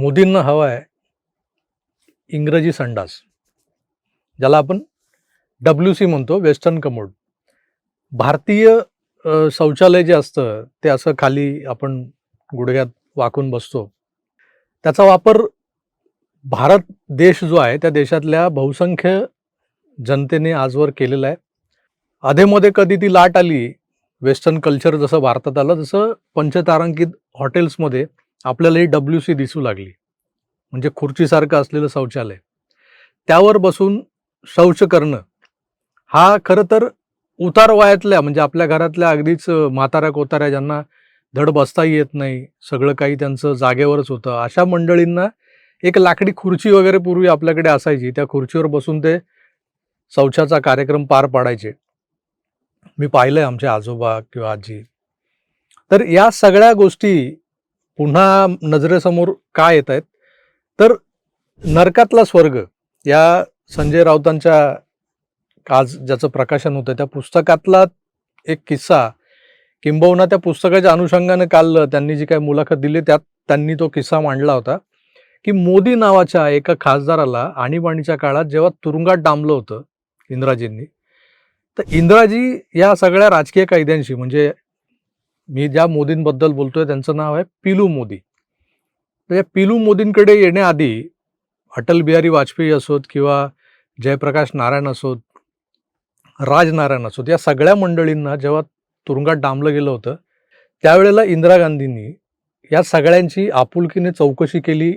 मोदींना हवा आहे इंग्रजी संडास ज्याला आपण डब्ल्यू सी म्हणतो वेस्टर्न कमोड भारतीय शौचालय जे असतं ते असं खाली आपण गुडघ्यात वाकून बसतो. त्याचा वापर भारत देश जो आहे त्या देशातल्या बहुसंख्य जनतेने आजवर केलेला आहे. अधेमध्ये कधी ती लाट आली वेस्टर्न कल्चर जसं भारतात आलं तसं पंचतारांकित हॉटेल्समध्ये आपल्याला ही डब्ल्यू सी दिसू लागली. म्हणजे खुर्चीसारखं असलेलं शौचालय. त्यावर बसून शौच करणं हा खरं तर उतार वयातल्या म्हणजे आपल्या घरातल्या अगदीच म्हाताऱ्या कोताऱ्या ज्यांना धड बसता येत नाही सगळं काही त्यांचं जागेवरच होतं अशा मंडळींना एक लाकडी खुर्ची वगैरे पूर्वी आपल्याकडे असायची. त्या खुर्चीवर बसून ते शौचाचा कार्यक्रम पार पाडायचे. मी पाहिलंय आमचे आजोबा किंवा आजी. तर या सगळ्या गोष्टी पुन्हा नजरेसमोर का येत आहेत तर नरकातला स्वर्ग या संजय राऊतांच्या आज ज्याचं प्रकाशन होतं त्या पुस्तकातला एक किस्सा किंबहुना त्या पुस्तकाच्या अनुषंगाने काल त्यांनी जी काही मुलाखत दिली त्यात त्यांनी तो किस्सा मांडला होता की मोदी नावाच्या एका खासदाराला आणीबाणीच्या काळात जेव्हा तुरुंगात डांबलं होतं इंदिराजींनी तर इंदिराजी या सगळ्या राजकीय कायद्यांशी म्हणजे मी ज्या मोदींबद्दल बोलतोय त्यांचं नाव आहे पिलू मोदी. तर या पिलू मोदींकडे येण्याआधी अटल बिहारी वाजपेयी असोत किंवा जयप्रकाश नारायण असोत राजनारायण असोत या सगळ्या मंडळींना जेव्हा तुरुंगात डांबलं गेलं होतं त्यावेळेला इंदिरा गांधींनी या सगळ्यांची आपुलकीने चौकशी केली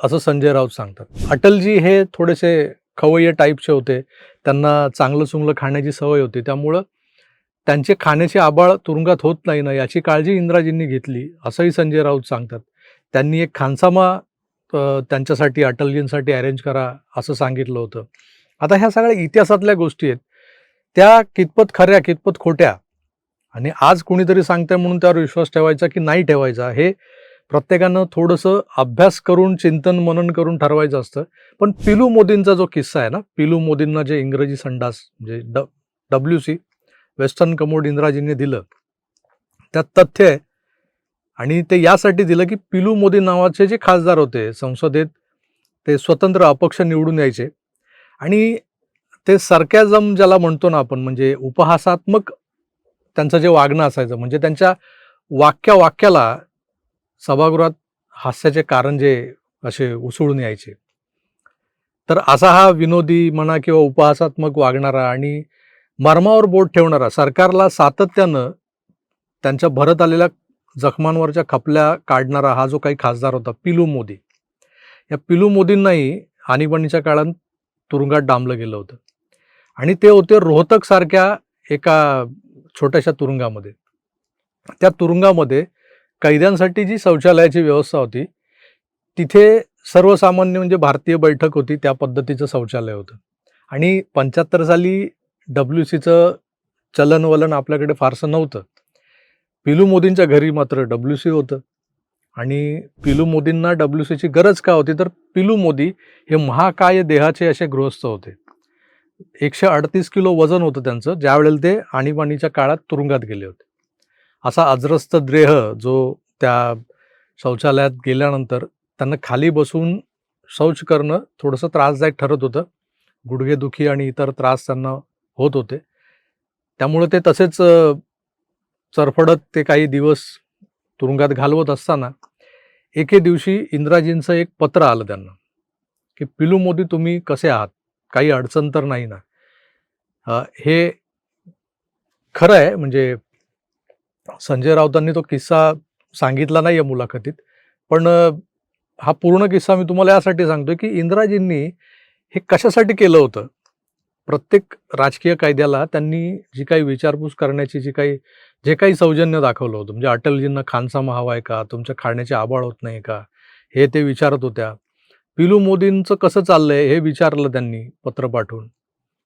असं संजय राऊत सांगतात. अटलजी हे थोडेसे खवय्ये टाईपचे होते त्यांना चांगलं चुंगलं खाण्याची सवय होती त्यामुळं त्यांचे खाण्याचे आबाळ तुरुंगात होत नाही ना याची काळजी इंद्राजींनी घेतली असंही संजय राऊत सांगतात. त्यांनी एक खानसामा त्यांच्यासाठी अटलजींसाठी अरेंज करा असं सांगितलं होतं. आता ह्या सगळ्या इतिहासातल्या गोष्टी आहेत. त्या कितपत खऱ्या कितपत खोट्या? आणि आज कोणीतरी सांगतंय म्हणून त्यावर विश्वास ठेवायचा की नाही ठेवायचा हे प्रत्येकानं थोडंसं अभ्यास करून चिंतन मनन करून ठरवायचं असतं. पण पिलू मोदींचा जो किस्सा आहे ना पिलू मोदींना जे इंग्रजी संडास म्हणजे ड डब्ल्यू सी वेस्टर्न कमोड इंदिराजींनी दिलं. त्यात तथ्य आहे आणि ते यासाठी दिलं की पिलू मोदी नावाचे जे खासदार होते संसदेत ते स्वतंत्र अपक्ष निवडून यायचे. आणि ते सरकॅझम ज्याला म्हणतो ना आपण म्हणजे उपहासात्मक त्यांचं जे वागणं असायचं म्हणजे त्यांच्या वाक्या वाक्याला सभागृहात हास्याचे कारण जे असे उसळून यायचे. तर असा हा विनोदी म्हणा किंवा उपहासात्मक वागणारा आणि मर्मावर बोट ठेवणारा सरकारला सातत्यानं त्यांच्या भरत आलेल्या जखमांवरच्या खपल्या काढणारा हा जो काही खासदार होता पिलू मोदी. या पिलू मोदींनाही आणीबाणीच्या काळात तुरुंगात डांबलं गेलं होतं. आणि ते होते रोहतक सारख्या एका छोट्याशा तुरुंगामध्ये. त्या तुरुंगामध्ये कैद्यांसाठी जी शौचालयाची व्यवस्था होती तिथे सर्वसामान्य म्हणजे भारतीय बैठक होती त्या पद्धतीचं शौचालय होतं. आणि पंच्याहत्तर साली डब्ल्यू सीचं चलनवलन आपल्याकडे फारसं नव्हतं. पिलू मोदींच्या घरी मात्र डब्ल्यू सी होतं. आणि पिलू मोदींना डब्ल्यू सीची गरज का होती? तर पिलू मोदी हे महाकाय देहाचे असे गृहस्थ होते. एकशे अडतीस किलो वजन होतं त्यांचं ज्यावेळेला ते आणीबाणीच्या काळात तुरुंगात गेले होते. असा अजरस्त द्रेह जो त्या शौचालयात गेल्यानंतर त्यांना खाली बसून शौच करणं थोडंसं त्रासदायक ठरत होतं. गुडघेदुखी आणि इतर त्रास त्यांना होत होते. त्यामुळे ते तसेच चरफडत ते काही दिवस तुरुंगात घालवत असताना एके दिवशी इंदिराजींचं एक पत्र आलं त्यांना की पिलू मोदी तुम्ही कसे आहात? काही अडचण तर नाही ना? हे खरं आहे म्हणजे संजय राऊतांनी तो किस्सा सांगितला नाही आहे मुलाखतीत पण हा पूर्ण किस्सा मी तुम्हाला यासाठी सांगतोय की इंदिराजींनी हे कशासाठी केलं होतं? प्रत्येक राजकीय कायद्याला त्यांनी जी काही विचारपूस करण्याची जी काही जे काही सौजन्य दाखवलं होतं म्हणजे अटलजींना खानसामा हवा आहे का? तुमच्या खाण्याचे आबाळ होत नाही का? हे ते विचारत होत्या. पिलू मोदींचं कसं चाललंय हे विचारलं त्यांनी पत्र पाठवून.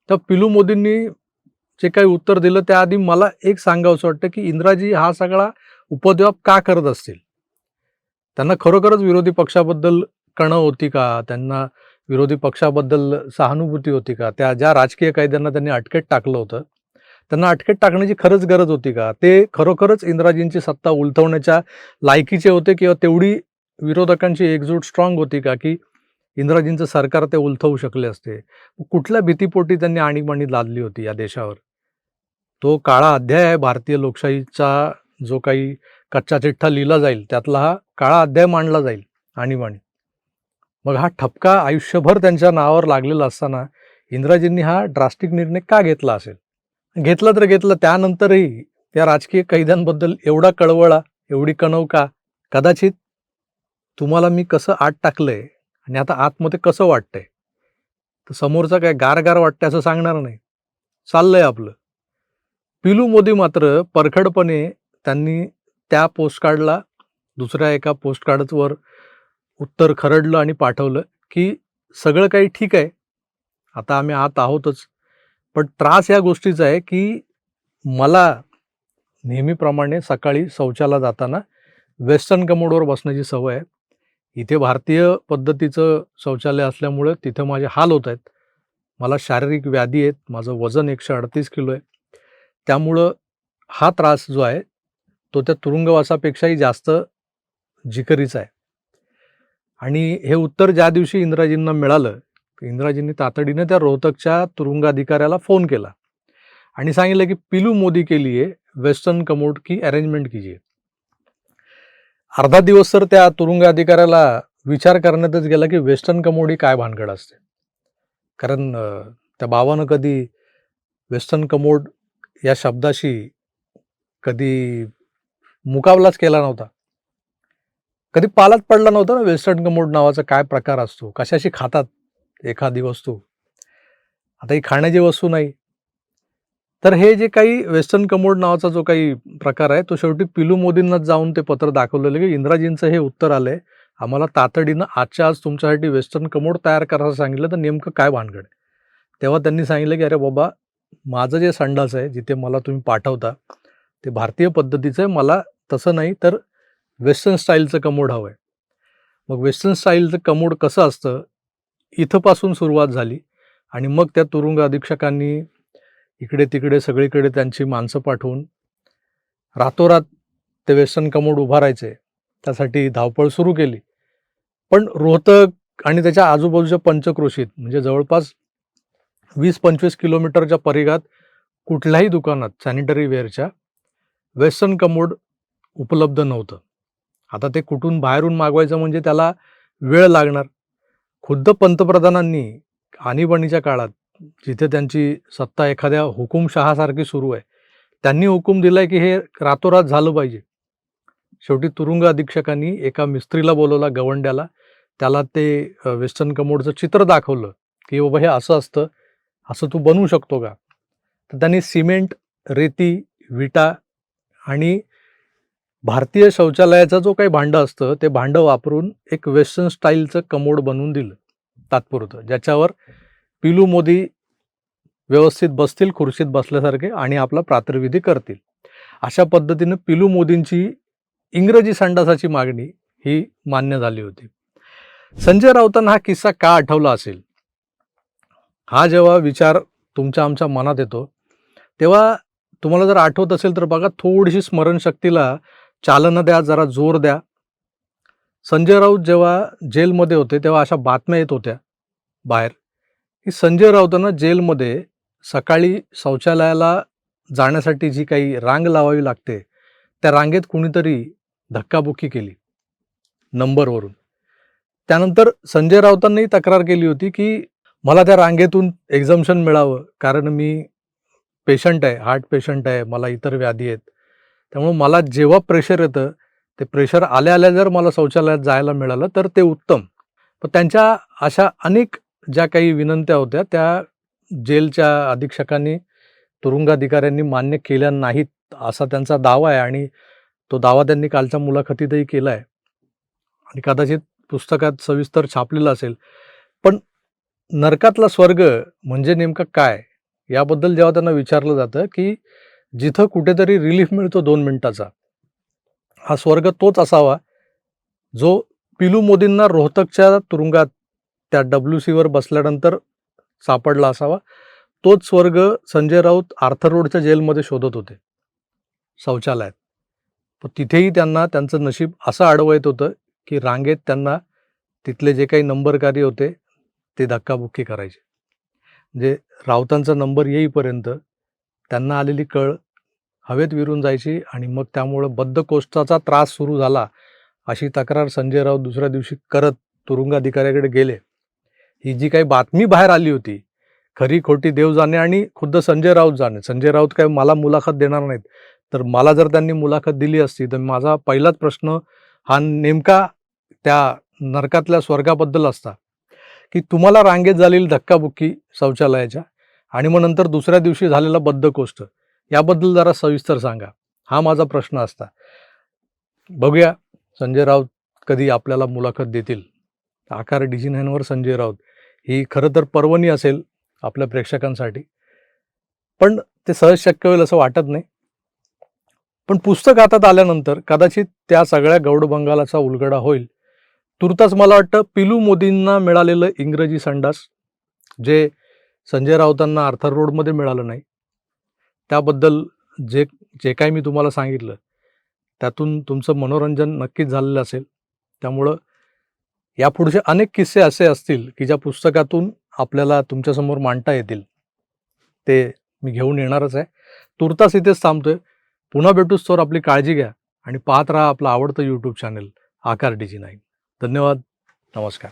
तर पिलू मोदींनी जे काही उत्तर दिलं त्याआधी मला एक सांगावंसं वाटतं की इंद्राजी हा सगळा उपद्व्याप का करत असतील? त्यांना खरोखरच विरोधी पक्षाबद्दल कणं होती का? त्यांना विरोधी पक्षाबद्दल सहानुभूती होती का? त्या ज्या राजकीय कायद्यांना त्यांनी अटकेत टाकलं होतं त्यांना अटकेत टाकण्याची खरंच गरज होती का? ते खरोखरच इंदिराजींची सत्ता उलथवण्याच्या लायकीचे होते किंवा तेवढी विरोधकांची एकजूट स्ट्रॉंग होती का की इंदिराजींचं सरकार ते उलथवू शकले असते? कुठल्या भीतीपोटी त्यांनी आणीबाणी लादली होती या देशावर? तो काळा अध्याय आहे भारतीय लोकशाहीचा जो काही कच्चा चिठ्ठा लिहिला जाईल त्यातला हा काळा अध्याय मांडला जाईल आणीबाणी. मग हा ठपका आयुष्यभर त्यांच्या नावावर लागलेला असताना इंदिराजींनी हा ड्रास्टिक निर्णय का घेतला असेल? घेतला तर घेतलं त्यानंतरही त्या राजकीय कैद्यांबद्दल एवढा कळवळा एवढी कणव का? कदाचित तुम्हाला मी कसं आत टाकलंय आणि आता आतमध्ये कसं वाटतंय? तर समोरचा काय गार गार वाटतंय असं सांगणार नाही. चाललंय आपलं. पिलू मोदी मात्र परखडपणे त्यांनी त्या पोस्टकार्डला दुसऱ्या एका पोस्टकार्डवर उत्तर खरडलं आणि पाठवलं की सगळं काही ठीक आहे. आता आम्ही आत आहोतच. पण त्रास या गोष्टीचा आहे की मला नेहमीप्रमाणे सकाळी शौचाला जाताना वेस्टर्न कमोडवर बसण्याची सवय आहे. इथे भारतीय पद्धतीचं शौचालय असल्यामुळं तिथं माझे हाल होत आहेत. मला शारीरिक व्याधी आहेत. माझं वजन एकशे अडतीस किलो आहे. त्यामुळं हा त्रास जो आहे तो त्या तुरुंगवासापेक्षाही जास्त जिकरीचा आहे. आणि हे उत्तर ज्या दिवशी इंद्राजींना मिळालं इंद्राजींनी तातडीनं त्या रोहतकच्या तुरुंगाधिकाऱ्याला फोन केला आणि सांगितलं की पिलू मोदी के लिए वेस्टर्न कमोड की अरेंजमेंट कीजिए अर्धा दिवस तर त्या तुरुंग अधिकाऱ्याला विचार करण्यातच गेला की वेस्टर्न कमोड ही काय भानगड असते? कारण त्या बाबानं कधी वेस्टर्न कमोड या शब्दाशी कधी मुकाबलाच केला नव्हता. कधी पालात पडला नव्हता ना वेस्टर्न कमोड नावाचा काय प्रकार असतो? कशाशी खातात एखादी वस्तू? आता ही खाण्याची वस्तू नाही. तर हे जे काही वेस्टर्न कमोड नावाचा जो काही प्रकार आहे तो शेवटी पिलू मोदींनाच जाऊन ते पत्र दाखवलेलं की इंद्राजींचं हे उत्तर आलंय. आम्हाला तातडीनं आजच्या आज तुमच्यासाठी वेस्टर्न कमोड तयार करायला सांगितलं तर नेमकं काय भानगड आहे? तेव्हा त्यांनी सांगितलं की अरे बाबा माझं जे संडास आहे जिथे मला तुम्ही पाठवता ते भारतीय पद्धतीचं आहे मला तसं नाही तर वेस्टर्न स्टाईलचं कमोड हवं आहे मग वेस्टर्न स्टाईलचं कमोड कसं असतं? इथंपासून सुरुवात झाली आणि मग त्या तुरुंग अधीक्षकांनी इकडे तिकडे सगळीकडे त्यांची माणसं पाठवून रातोरात ते वेस्टर्न कमोड उभारायचे. त्यासाठी धावपळ सुरू केली. पण रोहतक आणि त्याच्या आजूबाजूच्या पंचक्रोशीत म्हणजे जवळपास वीस पंचवीस किलोमीटरच्या परिघात कुठल्याही दुकानात सॅनिटरी वेअरच्या वेस्टर्न कमोड उपलब्ध नव्हतं. आता ते कुठून बाहेरून मागवायचं म्हणजे त्याला वेळ लागणार. खुद्द पंतप्रधानांनी आणीबाणीच्या काळात जिथे त्यांची सत्ता एखाद्या हुकुमशहासारखी सुरू आहे त्यांनी हुकूम दिलाय की हे रातोरात झालं पाहिजे. शेवटी तुरुंग अधीक्षकांनी एका मिस्त्रीला बोलवला गवंड्याला. त्याला ते वेस्टर्न कमोडचं चित्र दाखवलं की बाबा हे असं असतं असं तू बनवू शकतो का? तर त्यांनी सिमेंट रेती विटा आणि भारतीय शौचालयाचं जो काही भांडं असतं ते भांडं वापरून एक वेस्टर्न स्टाईलचं कमोड बनवून दिलं तात्पुरतं. ज्याच्यावर पिलू मोदी व्यवस्थित बसतील खुर्शीत बसल्यासारखे आणि आपला प्रातर्विधी करतील. अशा पद्धतीनं पिलू मोदींची इंग्रजी संडासाची मागणी ही मान्य झाली होती. संजय राऊतांना हा किस्सा का आठवला असेल? हा जेव्हा विचार तुमच्या आमच्या मनात येतो तेव्हा तुम्हाला जर आठवत असेल तर बघा थोडीशी स्मरणशक्तीला चालना द्या जरा जोर द्या. संजय राऊत जेव्हा जेलमध्ये होते तेव्हा अशा बातम्या येत होत्या बाहेर. की संजय राऊतांना जेलमध्ये सकाळी शौचालयाला जाण्यासाठी जी काही रांग लावावी लागते त्या रांगेत कुणीतरी धक्काबुक्की केली नंबरवरून. त्यानंतर संजय राऊतांनी तक्रार केली होती की मला त्या रांगेतून एक्झम्शन मिळावं कारण मी पेशंट आहे हार्ट पेशंट आहे मला इतर व्याधी आहेत. त्यामुळे मला जेव्हा प्रेशर येतं ते प्रेशर आल्या आल्या जर मला शौचालयात जायला मिळालं तर ते उत्तम. पण त्यांच्या अशा अनेक ज्या काही विनंत्या होत्या त्या जेलच्या अधीक्षकांनी तुरुंगाधिकाऱ्यांनी मान्य केल्या नाहीत असा त्यांचा दावा आहे आणि तो दावा त्यांनी कालच्या मुलाखतीतही केला आहे. आणि कदाचित पुस्तकात सविस्तर छापलेलं असेल. पण नरकातला स्वर्ग म्हणजे नेमकं काय? याबद्दल जेव्हा त्यांना विचारलं जातं की जिथं कुठेतरी रिलीफ मिळतो दोन मिनिटाचा. हा स्वर्ग तोच असावा जो पिलू मोदींना रोहतकच्या तुरुंगात त्या डब्ल्यू सीवर बसल्यानंतर सापडला असावा. तोच स्वर्ग संजय राऊत आर्थर रोडच्या जेलमध्ये शोधत होते. शौचालयात. पण तिथेही त्यांना त्यांचं नशीब असं आडवं येत होतं की रांगेत त्यांना तिथले जे काही नंबरकारी होते ते धक्काबुक्की करायचे. म्हणजे राऊतांचा नंबर येईपर्यंत त्यांना आलेली कळ हवेत विरून जायची आणि मग त्यामुळं बद्धकोष्ठाचा त्रास सुरू झाला अशी तक्रार संजय राऊत दुसऱ्या दिवशी करत तुरुंगाधिकाऱ्याकडे गेले. ही जी काही बातमी बाहेर आली होती खरी खोटी देव जाणे आणि खुद्द संजय राऊत जाणे. संजय राऊत काय मला मुलाखत देणार नाहीत तर मला जर त्यांनी मुलाखत दिली असती तर माझा पहिलाच प्रश्न हा नेमका त्या नरकातल्या स्वर्गाबद्दल असता की तुम्हाला रांगेत झालेली धक्काबुक्की शौचालयाच्या आणि मग नंतर दुसऱ्या दिवशी झालेला बद्धकोष्ठ. याबद्दल जरा सविस्तर सांगा. हा माझा प्रश्न असता. बघूया संजय राऊत कधी आपल्याला मुलाखत देतील. आकार डिझिनहॅनवर संजय राऊत. ही खरं तर पर्वणी असेल आपल्या प्रेक्षकांसाठी. पण ते सहज शक्य होईल असं वाटत नाही. पण पुस्तक हातात आल्यानंतर कदाचित त्या सगळ्या गौड बंगालाचा उलगडा होईल. तुर्तास मला वाटतं पिलू मोदींना मिळालेलं इंग्रजी संडास जे संजय राऊतांना आर्थर रोडमध्ये मिळालं नाही. त्याबद्दल जे जे काही मी तुम्हाला सांगितलं त्यातून तुमचं मनोरंजन नक्कीच झालेलं असेल. त्यामुळं यापुढचे अनेक किस्से असे असतील की ज्या पुस्तकातून आपल्याला तुमच्यासमोर मांडता येतील. ते मी घेऊन येणारच आहे. तुर्तास इथेच थांबतोय. पुन्हा भेटूच तर आपली काळजी घ्या आणि पाहत राहा आपलं आवडतं YouTube channel Aakar digi nine धन्यवाद. नमस्कार.